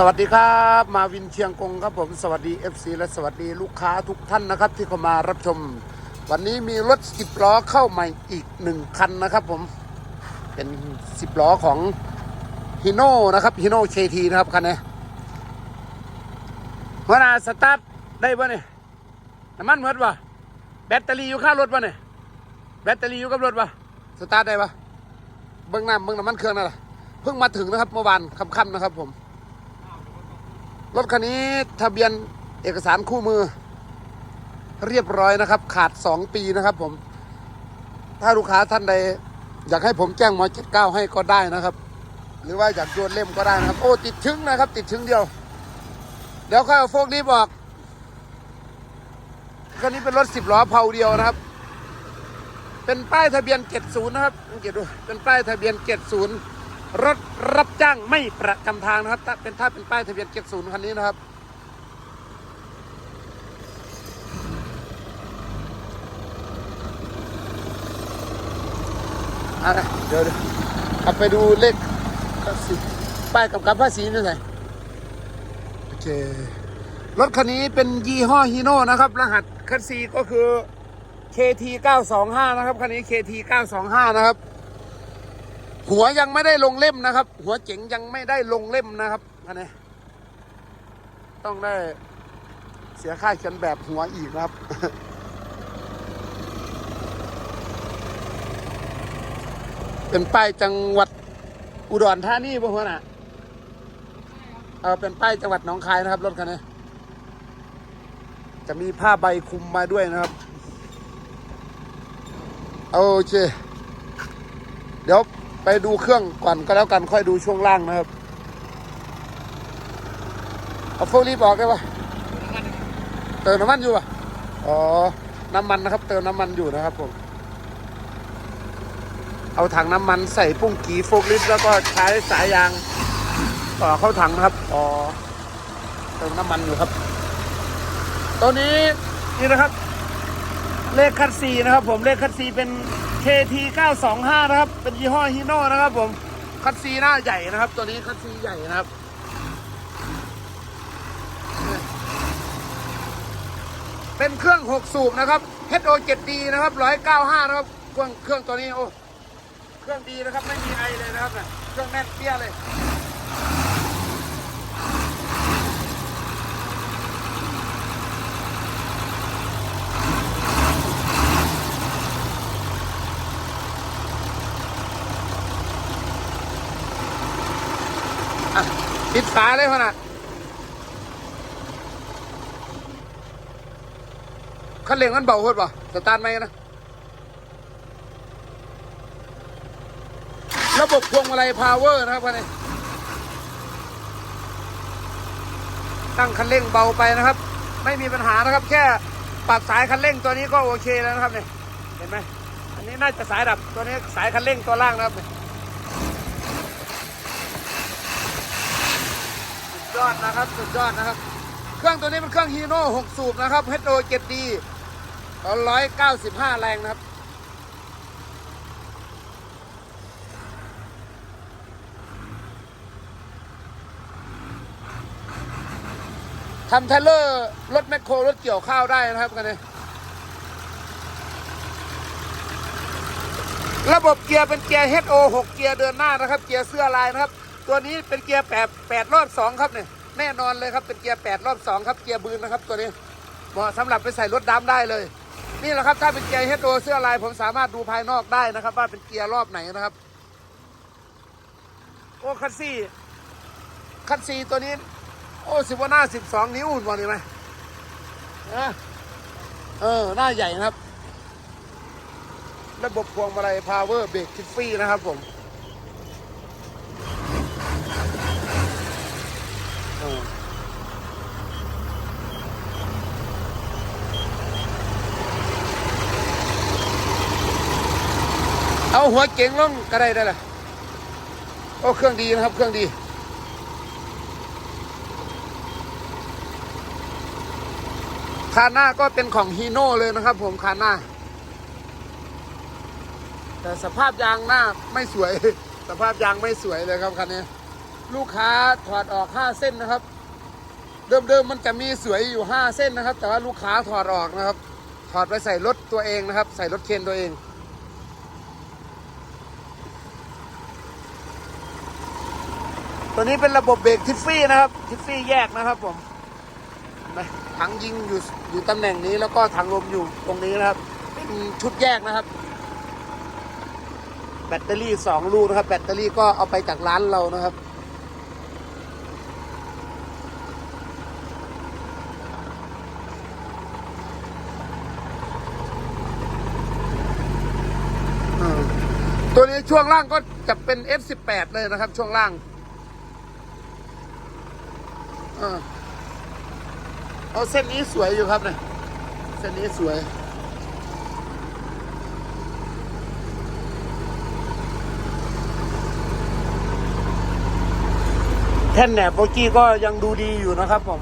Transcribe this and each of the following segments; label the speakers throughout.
Speaker 1: สวัสดีครับ มาวินเชียงกงครับผมสวัสดี FC และสวัสดีลูกค้าทุกท่านนะครับ ที่เข้ามารับชม วันนี้มีรถ10ล้อเข้าใหม่อีกหนึ่งคันนะครับผมเป็น10ล้อของฮิโน่นะครับฮิโน่เชทีนะครับคันนี้เวลาสตาร์ทได้ปะเนี่ยน้ำมันหมดปะแบตเตอรี่อยู่ข้างรถปะเนี่ยแบตเตอรี่อยู่กับรถปะสตาร์ทได้ปะเบื้องหน้ำเบื้องน้ำมันเครื่องนั่นแหละเพิ่งมาถึงนะครับเมื่อวานค่ำๆนะครับผม รถคันนี้ทะเบียนเอกสารคู่มือ เรียบร้อยนะครับ ขาด 2 ปีนะครับผม ถ้าลูกค้าท่านใด อยากให้ผมแจ้งมอ79 ให้ก็ได้นะครับ หรือว่าอยากโยนเล่มก็ได้นะครับ โอ้ติดชึ้งนะครับ ติดชึ้งเดียว เดี๋ยวค่อยเอาโฟกนี้บอกคันนี้เป็นรถ10ล้อเผาเดียวนะครับ เป็นป้ายทะเบียน 70 นะครับสังเกตดู เป็นป้ายทะเบียน 70 รถรับจ้างไม่ประจำทางนะครับเป็นถ้าเป็นป้ายทะเบียน70คันนี้นะครับอะเดี๋ยวเดี๋ยวไปดูเลขภาษีป้ายกับกับภาษีนี่ไงโอเค รถคันนี้เป็นยี่ห้อฮีโน่นะครับ รหัสคันซีก็คือ KT 925นะครับ คันนี้ KT 925นะครับ หัวยังไม่ได้ลงเล่มนะครับ หัวเจ๋งยังไม่ได้ลงเล่มนะครับคันนี้ต้องได้เสียค่าเขียนแบบหัวอีกนะครับ เป็นป้ายจังหวัดอุดรธานีป่ะหัวหน่ะเออเป็นป้ายจังหวัดหนองคายนะครับรถคันนี้จะมีผ้าใบคุมมาด้วยนะครับ โอเค เดี๋ยว ไปดูเครื่องก่อนก็แล้วกันค่อยดูช่วงล่างนะครับ เอาโฟลีบอกได้ปะเติมน้ำมันอยู่ปะอ๋อ น้ำมันนะครับ เติมน้ำมันอยู่นะครับผม เอาถังน้ำมันใส่ปุ้งกีโฟกลิฟแล้วก็ใช้สายยางต่อเข้าถังนะครับ อ๋อ เติมน้ำมันอยู่ครับ ตัวนี้นี่นะครับ เลขคัดซีนะครับ ผมเลขคัดซีเป็น KT 925นะครับ เป็นยี่ห้อฮีโน่นะครับผม คัดซีหน้าใหญ่นะครับ ตัวนี้คัดซีใหญ่นะครับ เป็นเครื่อง 6 สูบนะครับ HO 7D นะครับ 195 นะครับ เครื่องเครื่องตัวนี้โอ้ เครื่องดีนะครับ ไม่มีไอเลยนะครับเนี่ยเครื่องแน่นเปี้ยเลย อะปิดฝาเลยพ่อน่ะคันเร่งมันเบาโคตรป่ะสตาร์ทไหมนนะ ระบบพวงมาลัยพาวเวอร์นะครับคันนี้ ตั้งคันเร่งเบาไปนะครับ ไม่มีปัญหานะครับ แค่ปรับสายคันเร่งตัวนี้ก็โอเคแล้วนะครับเนี่ย เห็นไหมอันนี้น่าจะสายดับ ตัวนี้สายคันเร่งตัวล่างนะครับเนี่ ยอดนะครับสุดยอดนะครับ เครื่องตัวนี้เป็นเครื่องฮีโน่6สูบนะครับ HO 7D 195แรงนะครับ ทำเทลเลอร์รถแมคโครรถเกี่ยวข้าวได้นะครับกันนี้ระบบเกียร์เป็นเกียร์ HO 6 เกียร์เดินหน้านะครับ เกียร์เสื้อลายนะครับ ตัวนี้เป็นเกียร์8 8รอบ2ครับเนี่ยแน่นอนเลยครับเป็นเกียร์8รอบ2ครับเกียร์บืนนะครับตัวนี้เหมาะสำหรับไปใส่รถดำได้เลย นี่แหละครับถ้าเป็นเกียร์ HO เสื้อลายผมสามารถดูภายนอกได้นะครับ ว่าเป็นเกียร์รอบไหนนะครับ โอ้คัสซี่คัสซี่ตัวนี้ โอ้สิบว่าหน้าสิบสองนิ้วบอลนี่ไหมเออเออหน้าใหญ่นะครับ ระบบพวงมาลัยพาวเวอร์เบรกทิฟฟี่นะครับผม เอาหัวเก่งลงก็ได้ได้ละโอ้เครื่องดีนะครับ เครื่องดี คาน่าก็เป็นของฮีโน่เลยนะครับ ผมคาน่าแต่สภาพยางหน้าไม่สวย สภาพยางไม่สวยเลยครับคันนี้ ลูกค้าถอดออก5เส้นนะครับ เดิมๆมันจะมีสวยอยู่5เส้นนะครับ แต่ว่าลูกค้าถอดออกนะครับ ถอดไปใส่รถตัวเองนะครับ ใส่รถเคนตัวเอง ตัวนี้เป็นระบบเบรกทิฟฟี่นะครับ ทิฟฟี่แยกนะครับผมถังยิงอยู่อยู่ตำแหน่งนี้แล้วก็ถังลมอยู่ตรงนี้นะครับ เป็นชุดแยกนะครับ แบตเตอรี่สองลูกนะครับ แบตเตอรี่ก็เอาไปจากร้านเรานะครับตัวนี้ช่วงล่างก็จะเป็น F18 เลยนะครับ ช่วงล่าง เอาเส้นนี้สวยอยู่ครับเนี่ยเส้นนี้สวย แท่นแหนบโบกี้ก็ยังดูดีอยู่นะครับผม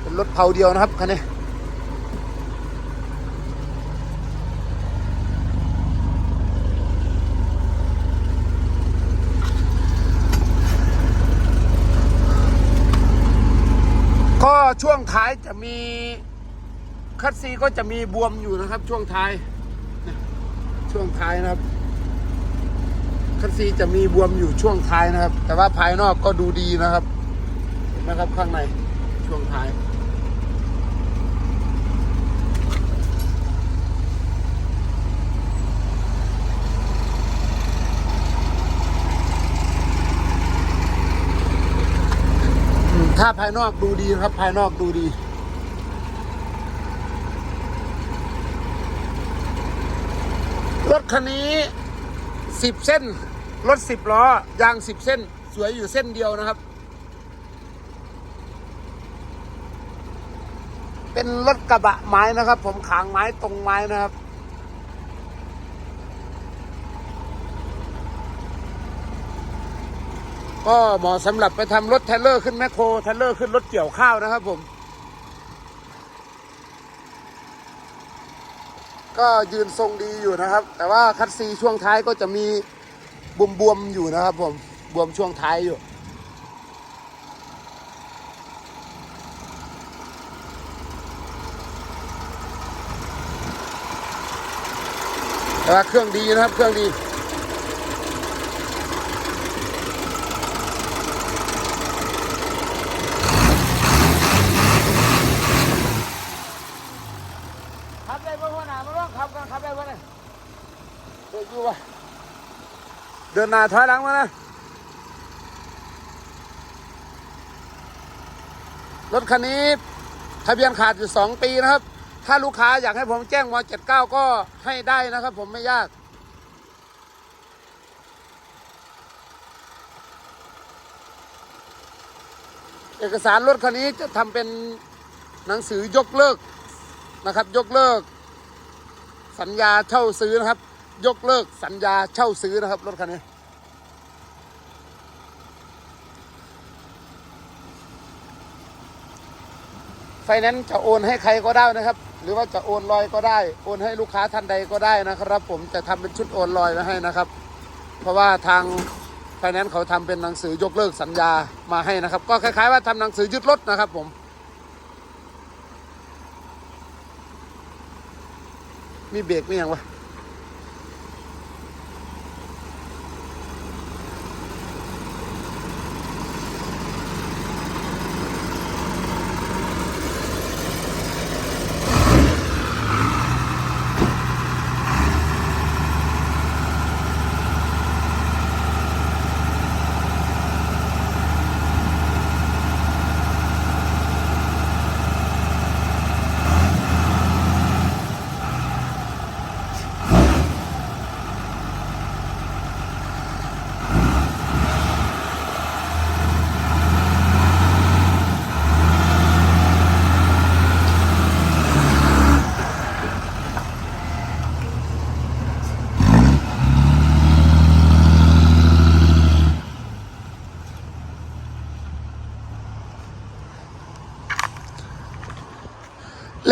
Speaker 1: เป็นรถเผาเดียวนะครับคันนี้ ก็ ช่วงท้ายจะมีคัตซีก็จะมีบวมอยู่นะครับ ช่วงท้าย ช่วงท้ายนะครับ คัตซีจะมีบวมอยู่ช่วงท้ายนะครับ แต่ว่าภายนอกก็ดูดีนะครับเห็นไหมครับข้างในช่วงท้าย ถ้าภายนอกดูดีครับภายนอกดูดี รถคันนี้สิบเส้น รถสิบล้อ ยางสิบเส้น สวยอยู่เส้นเดียวนะครับ เป็นรถกระบะไม้นะครับ ผมขางไม้ตรงไม้นะครับ ก็เหมาะสำหรับไปทำรถเทลเลอร์ขึ้นแมคโครเทลเลอร์ขึ้นรถเกี่ยวข้าวนะครับผม ก็ยืนทรงดีอยู่นะครับ แต่ว่าคัดซีช่วงท้ายก็จะมีบวมๆอยู่นะครับผม บวมช่วงท้ายอยู่แต่ว่าเครื่องดีนะครับเครื่องดี ขับได้บ่หัวหน้ามาบ้างขับกันขับได้บ่เนี่ยเดินอยู่วะเดินหน้าถอยหลังมานะ รถคันนี้ทะเบียนขาดอยู่สองปีนะครับ ถ้าลูกค้าอยากให้ผมแจ้งวเจ็ดเก้าก็ให้ได้นะครับ ผมไม่ยาก เอกสารรถคันนี้จะทำเป็นหนังสือยกเลิกนะครับ ยกเลิก สัญญาเช่าซื้อนะครับ ยกเลิกสัญญาเช่าซื้อนะครับรถคันนี้ ไฟแนนซ์จะโอนให้ใครก็ได้นะครับ หรือว่าจะโอนลอยก็ได้ โอนให้ลูกค้าท่านใดก็ได้นะครับ ผมจะทำเป็นชุดโอนลอยมาให้นะครับ เพราะว่าทางไฟแนนซ์เขาทำเป็นหนังสือยกเลิกสัญญามาให้นะครับ ก็คล้ายๆว่าทำหนังสือยึดรถนะครับผมมีเบรกไหมยังวะ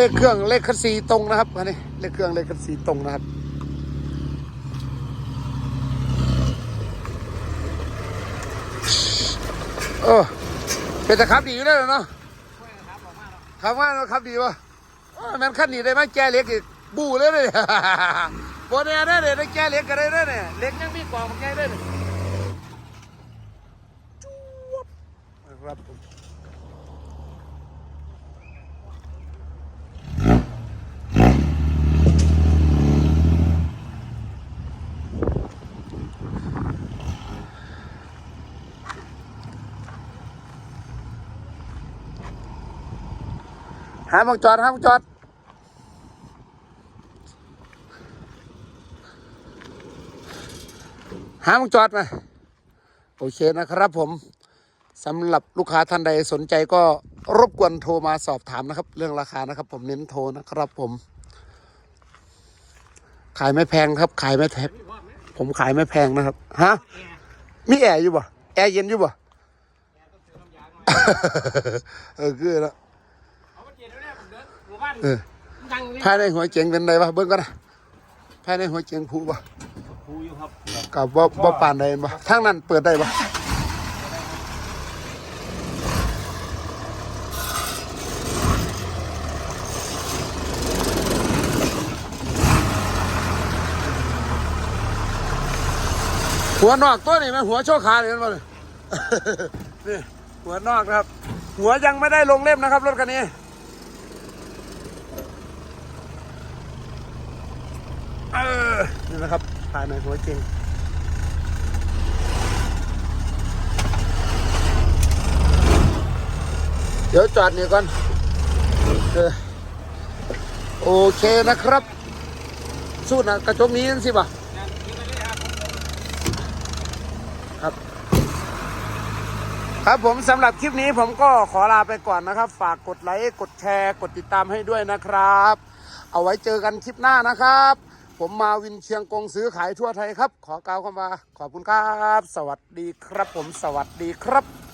Speaker 1: เลขเครื่องเลขคันสีตรงนะครับอันนี้เลขเครื่องเลขคันสีตรงนะครับเออเป็นแต่ขับดีอยู่แล้วเนาะขับว่าเราขับดีวะเออแมันขั้นหนีได้ไหมแกเล็กอีกบูเลยเลยโบเนียได้เลยได้แกเล็กก็ได้เลยเนี่ยเล็กยังมีกล่องแกได้เลยจวบครับผม หาบังจอดหาบังจอดหาบังจอดมาโอเคนะครับผมสำหรับลูกค้าท่านใดสนใจก็รบกวนโทรมาสอบถามนะครับ เรื่องราคานะครับ ผมเน้นโทรนะครับผม ขายไม่แพงครับ ขายไม่แพงผมขายไม่แพงนะครับฮะมีแอร์อยู่บ่แอร์เย็นอยู่บ่เออคือแล้ว
Speaker 2: เอ
Speaker 1: อ
Speaker 2: ดังเลย
Speaker 1: ภายในหัวเจ๋งเป็นไรวะเบิ้งก่อนนะภายในหัวเจ๋งผูบ่
Speaker 2: ครูอยู่ครับ
Speaker 1: กับว่าว่าปานใดบ่ทางนั้นเปิดได้บ่หัวนอกตัวนี่มันหัวโชคขาเลยมันบ่เลย นี่หัวนอกนะครับ หัวยังไม่ได้ลงเล่มนะครับรถคันนี้ ออนี่นะครับภายในหัวจริงเดี๋ยวจอดนี่ก่อนเออโอเคนะครับ สู้นะกระจกนี้นั่นสิบ่ะครับ ครับผมสำหรับคลิปนี้ผมก็ขอลาไปก่อนนะครับ ฝากกดไลค์ กดแชร์ กดติดตามให้ด้วยนะครับ เอาไว้เจอกันคลิปหน้านะครับ ผมมาวินเชียงกงซื้อขายทั่วไทยครับ ขอกล่าวคำว่าขอบคุณครับ สวัสดีครับผมสวัสดีครับ